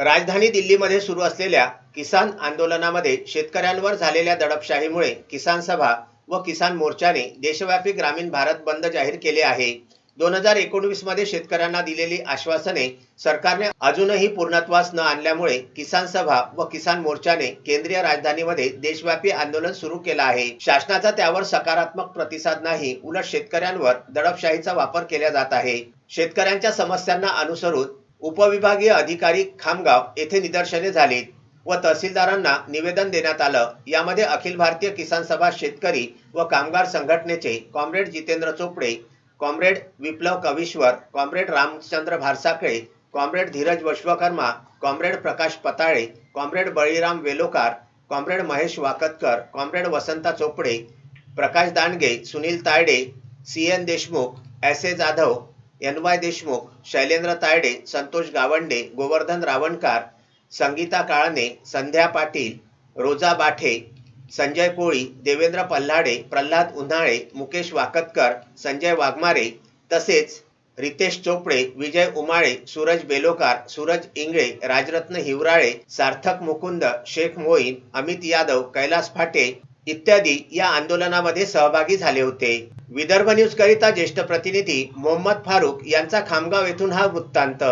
राजधानी दिल्लीमध्ये सुरू असलेल्या किसान आंदोलनामध्ये शेतकऱ्यांवर झालेल्या दडपशाहीमुळे किसान सभा व किसान मोर्चाने देशव्यापी ग्रामीण भारत बंद जाहीर केले आहे. दोन हजार एकोणवीसमध्ये शेतकऱ्यांना दिलेली आश्वासने सरकारने अजूनही पूर्णत्वास न आणल्यामुळे किसान सभा व किसान मोर्चाने केंद्रीय राजधानीमध्ये देशव्यापी आंदोलन सुरू केलं आहे. शासनाचा त्यावर सकारात्मक प्रतिसाद नाही उलट शेतकऱ्यांवर दडपशाहीचा वापर केला जात आहे. शेतकऱ्यांच्या समस्यांना अनुसरून उपविभागीय अधिकारी खामगाव येथे निदर्शने झालीत व तहसीलदारांना निवेदन देण्यात आलं. यामध्ये अखिल भारतीय किसान सभा शेतकरी व कामगार संघटनेचे comrade Jitendra Chopde comrade Viplav Kavishwar comrade Ramchandra Bharsakale comrade Dheeraj Vishwakarma comrade Prakash Patale comrade Baliram Velokar comrade Mahesh Waktkar comrade Vasanta Chopde Prakash Dandge Sunil Tayde C N Deshmukh S A Jadhav N Y Deshmukh Shailendra Tayde Santosh Gawande Govardhan Ravankar Sangita Kalne Sandhya Patil Roja Bathe Sanjay Koli Devendra Palhade Pralhad Unhale Mukesh Waktkar Sanjay Waghmare तसेच रितेश चोपडे विजय उमाळे सूरज बेलोकार सूरज इंगळे राजरत्न हिवराळे सार्थक मुकुंद शेख मोईन अमित यादव कैलास फाटे इत्यादी या आंदोलनामध्ये सहभागी झाले होते. Vidarbha news करिता ज्येष्ठ प्रतिनिधी मोहम्मद फारूक यांचा खामगाव येथून हा वृत्तांत.